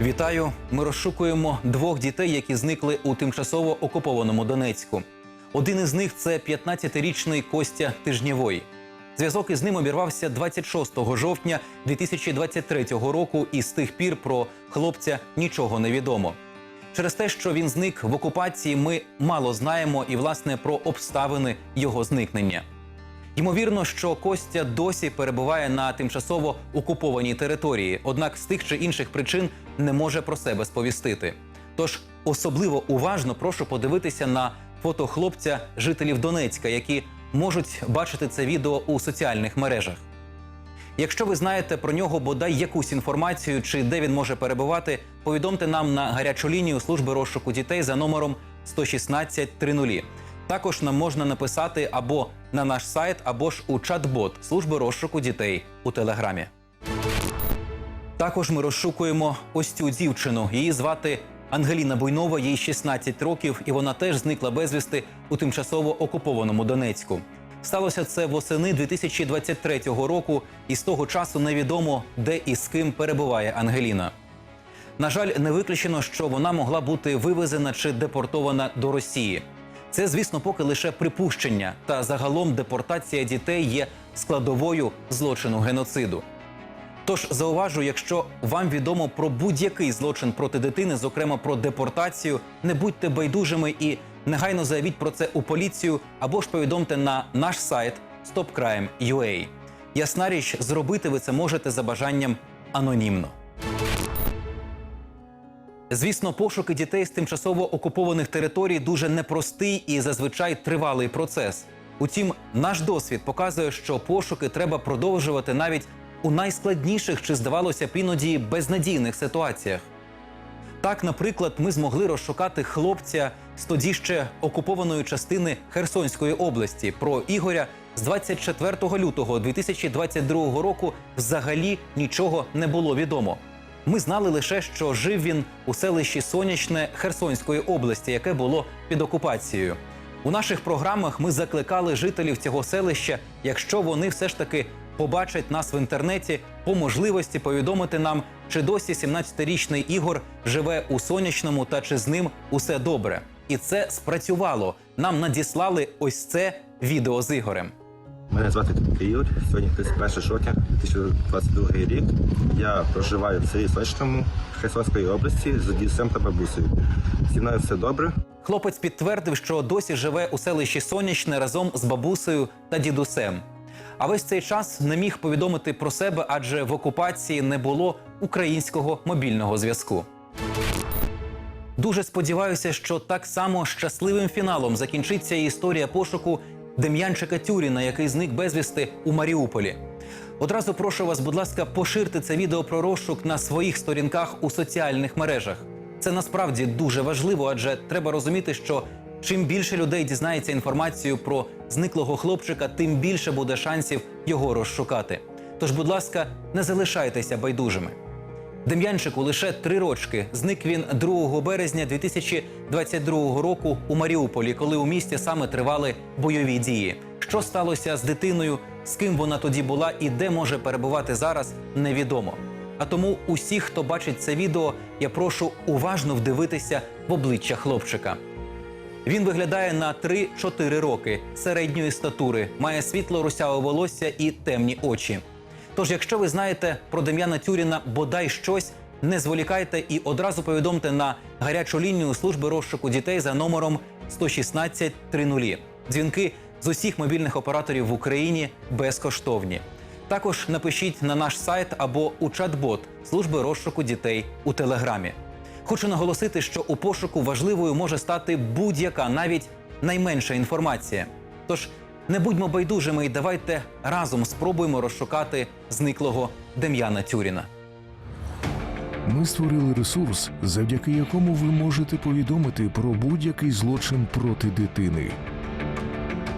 Вітаю! Ми розшукуємо двох дітей, які зникли у тимчасово окупованому Донецьку. Один із них це 15-річний Костя Тижнєвой. Зв'язок із ним обірвався 26 жовтня 2023 року, і з тих пір про хлопця нічого не відомо. Через те, що він зник в окупації, ми мало знаємо і власне про обставини його зникнення. Ймовірно, що Костя досі перебуває на тимчасово окупованій території, однак з тих чи інших причин не може про себе сповістити. Тож особливо уважно прошу подивитися на фото хлопця жителів Донецька, які можуть бачити це відео у соціальних мережах. Якщо ви знаєте про нього бодай якусь інформацію чи де він може перебувати, повідомте нам на гарячу лінію служби розшуку дітей за номером 116 30. Також нам можна написати або на наш сайт, або ж у чат-бот служби розшуку дітей у телеграмі. Також ми розшукуємо ось цю дівчину. Її звати Ангеліна Буйнова, їй 16 років, і вона теж зникла безвісти у тимчасово окупованому Донецьку. Сталося це восени 2023 року, і з того часу невідомо, де і з ким перебуває Ангеліна. На жаль, не виключено, що вона могла бути вивезена чи депортована до Росії. Це, звісно, поки лише припущення, та загалом депортація дітей є складовою злочину геноциду. Тож зауважу, якщо вам відомо про будь-який злочин проти дитини, зокрема про депортацію, не будьте байдужими і негайно заявіть про це у поліцію або ж повідомте на наш сайт stopcrime.ua. Ясна річ, зробити ви це можете за бажанням анонімно. Звісно, пошуки дітей з тимчасово окупованих територій дуже непростий і зазвичай тривалий процес. Утім, наш досвід показує, що пошуки треба продовжувати навіть у найскладніших чи здавалося б іноді безнадійних ситуаціях. Так, наприклад, ми змогли розшукати хлопця з тоді ще окупованої частини Херсонської області. Про Ігоря з 24 лютого 2022 року взагалі нічого не було відомо. Ми знали лише, що жив він у селищі Сонячне Херсонської області, яке було під окупацією. У наших програмах ми закликали жителів цього селища, якщо вони все ж таки побачать нас в інтернеті, по можливості повідомити нам, чи досі 17-річний Ігор живе у сонячному та чи з ним усе добре. І це спрацювало. Нам надіслали ось це відео з Ігорем. Мене звати Ігор. Сьогодні 31 жовтня 2022 рік. Я проживаю в селі Сочному Херсонської області з дідусем та бабусею. Зі мною все добре. Хлопець підтвердив, що досі живе у селищі Сонячне разом з бабусею та дідусем. А весь цей час не міг повідомити про себе, адже в окупації не було українського мобільного зв'язку. Дуже сподіваюся, що так само щасливим фіналом закінчиться історія пошуку Дем'янчика Тюріна, який зник безвісти у Маріуполі. Одразу прошу вас, будь ласка, поширте це відео про розшук на своїх сторінках у соціальних мережах. Це насправді дуже важливо, адже треба розуміти, що чим більше людей дізнається інформацію про зниклого хлопчика, тим більше буде шансів його розшукати. Тож, будь ласка, не залишайтеся байдужими. Дем'янчику лише три рочки. Зник він 2 березня 2022 року у Маріуполі, коли у місті саме тривали бойові дії. Що сталося з дитиною, з ким вона тоді була і де може перебувати зараз, невідомо. А тому усіх, хто бачить це відео, я прошу уважно вдивитися в обличчя хлопчика. Він виглядає на 3-4 роки середньої статури, має світло русяве волосся і темні очі. Тож, якщо ви знаєте про Дем'яна Тюріна бодай щось, не зволікайте і одразу повідомте на гарячу лінію служби розшуку дітей за номером 116 30. Дзвінки з усіх мобільних операторів в Україні безкоштовні. Також напишіть на наш сайт або у чат-бот служби розшуку дітей у телеграмі. Хочу наголосити, що у пошуку важливою може стати будь-яка, навіть найменша інформація. Тож не будьмо байдужими і давайте разом спробуємо розшукати зниклого Дем'яна Тюріна. Ми створили ресурс, завдяки якому ви можете повідомити про будь-який злочин проти дитини.